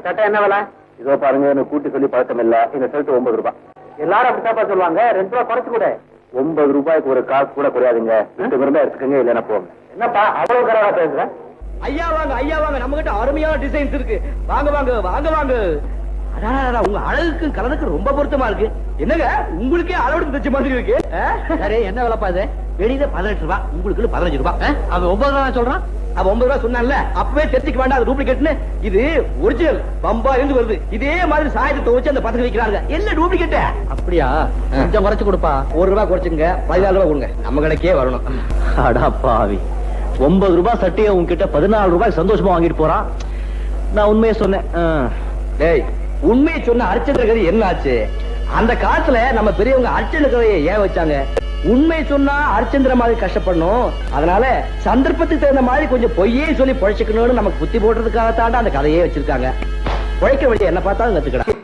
சட்டை என்ன விலை? இதோ பாருங்க எனக்கு கூட்டி சொல்லி பழக்கம் இல்ல. இந்த ஷர்ட் ஒன்பது ரூபாய். எல்லாரும் அப்படித்தாப்பா சொல்லுவாங்க. ரெண்டு ரூபா குறைச்சு கூட. ஒன்பது ரூபாய்க்கு ஒரு காசு கூட குறையாதுங்க. ரெண்டு பேரும் எடுத்துக்கங்க இல்லைன்னா போங்க. என்னப்பா அவ்வளவு கரவா பேசுற? ஐயா வாங்க ஐயா வாங்க. நம்ம கிட்ட அருமையான டிசைன்ஸ் இருக்கு. வாங்க வாங்க வாங்க வாங்க. அடாடா, உங்க அழகுக்கு கலருக்கு ரொம்ப பொருத்தமா இருக்கு. என்னங்க உங்களுக்கே அளவெடுத்து தச்ச மாதிரி இருக்கு. சரி என்ன விலைப்பா இது? வெளியில பதினெட்டு ரூபாய் உங்களுக்கு பதினஞ்சு ரூபாய். அவன் ஒன்பது ரூபாய் சொல்றான். அவன் ஒன்பது ரூபாய் சொன்னான்ல அப்பவே தெரிஞ்சுக்க வேண்டாம் அது டூப்ளிகேட்னு. இது ஒரிஜினல் பம்பா இருந்து வருது. இதே மாதிரி சாயத்தை துவச்சு அந்த பசங்க விக்கிறாங்க. என்ன டூப்ளிகேட் அப்படியா? கொஞ்சம் குறைச்சு கொடுப்பா. ஒரு ரூபாய் குறைச்சுங்க பதினாலு ரூபாய் கொடுங்க. நம்ம கணக்கே வரணும். அடா பாவி. ஒன்பது ரூபாய் சட்டையை உங்ககிட்ட பதினாலு ரூபாய் சந்தோஷமா வாங்கிட்டு போறான் நான் உண்மையை சொன்னேன். டேய் உண்மையை சொன்ன அர்ச்சந்திர கதை என்ன ஆச்சு அந்த காலத்துல நம்ம பெரியவங்க அர்ச்சந்திர கதையை ஏன் வச்சாங்க? உண்மை சொன்னா அர்ச்சந்திர மாதிரி கஷ்டப்படணும். அதனால சந்தர்ப்பத்துக்கு தகுந்த மாதிரி கொஞ்சம் பொய்யே சொல்லி பொழைச்சுக்கணும்னு நமக்கு புத்தி போடுறதுக்காக அந்த கதையே வச்சிருக்காங்க. பொழைக்க வேண்டிய என்ன பார்த்தாலும் கத்துக்கலாம்.